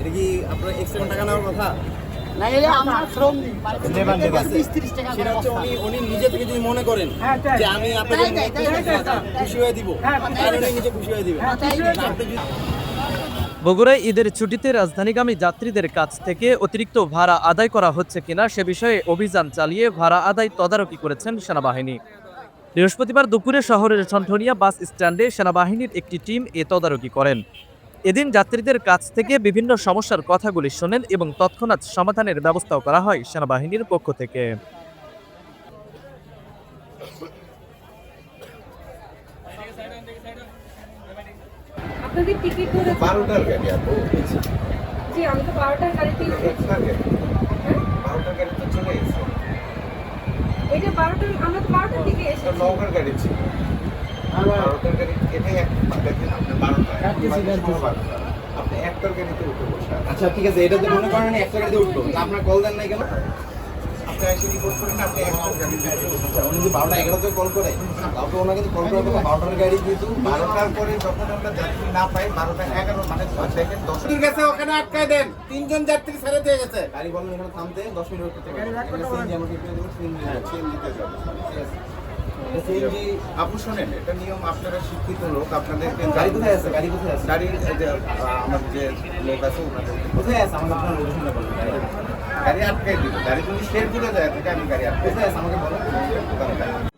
এটা কি আপনার এক্সট্রা টাকা নেওয়ার কথা? না এলে আমরা শ্রম লেবার লেবার। তিরিশ তিরিশ টাকা সেটা হচ্ছে উনি উনি নিজে থেকে যদি মনে করেন হ্যাঁ, যে আমি আপনাকে। খুশি হয়ে দিব হ্যাঁ, তাহলে উনি নিজে খুশি হয়ে আপনি যদি বগুড়ায় ঈদের ছুটিতে রাজধানীগামী যাত্রীদের কাছ থেকে অতিরিক্ত ভাড়া আদায় করা হচ্ছে কিনা সে বিষয়ে অভিযান চালিয়ে ভাড়া আদায় তদারকি করেছেন সেনাবাহিনী। বৃহস্পতিবার দুপুরে শহরের ঠনঠনিয়া বাস স্ট্যান্ডে সেনাবাহিনীর একটি টিম এ তদারকি করেন। এদিন যাত্রীদের কাছ থেকে বিভিন্ন সমস্যার কথাগুলি শোনেন এবং তৎক্ষণাৎ সমাধানের ব্যবস্থাও করা হয় সেনাবাহিনীর পক্ষ থেকে। আপনাদের টিকিট ধরে বারোটার গাড়ি আপু জি আমি তো বারোটার গাড়িতেই উঠেছি একটার গাড়ি বারোটার গাড়ি তো চলে গেছে এটা বারোটার আমরা তো বারোটার দিকে এসেছি। নৌকার গাড়ি ছিল। বারোটার গাড়ি এটাই দেখেন বারোটা। আপনি একটার গাড়িতে উঠে বসে আচ্ছা ঠিক আছে এটা তো মনে করেন একটা গাড়িতে উঠবো আপনার কল দেন নাই কেন? তিনজন যাত্রী ছেড়ে দিয়ে গেছে। গাড়ি বলেন এখানে থামতে দশ মিনিট সিএনজি হ্যাঁ ঠিক আছে। সিএনজি আপু শোনেন এটা নিয়ম আপনারা শিক্ষিত লোক আপনাদেরকে গাড়ি কোথায় আছে? গাড়ি কোথায় আছে? গাড়ির এই যে যে লোক আছে ওনাদের। কোথায় আছে? আমাকে আপনার লোকেশনটা বলুন। গাড়ি আটকাই দিল গাড়ি যদি শেরপুরে যায় থেকে আমি গাড়ি আটকে কোথায় আছে? আমাকে বলো দিই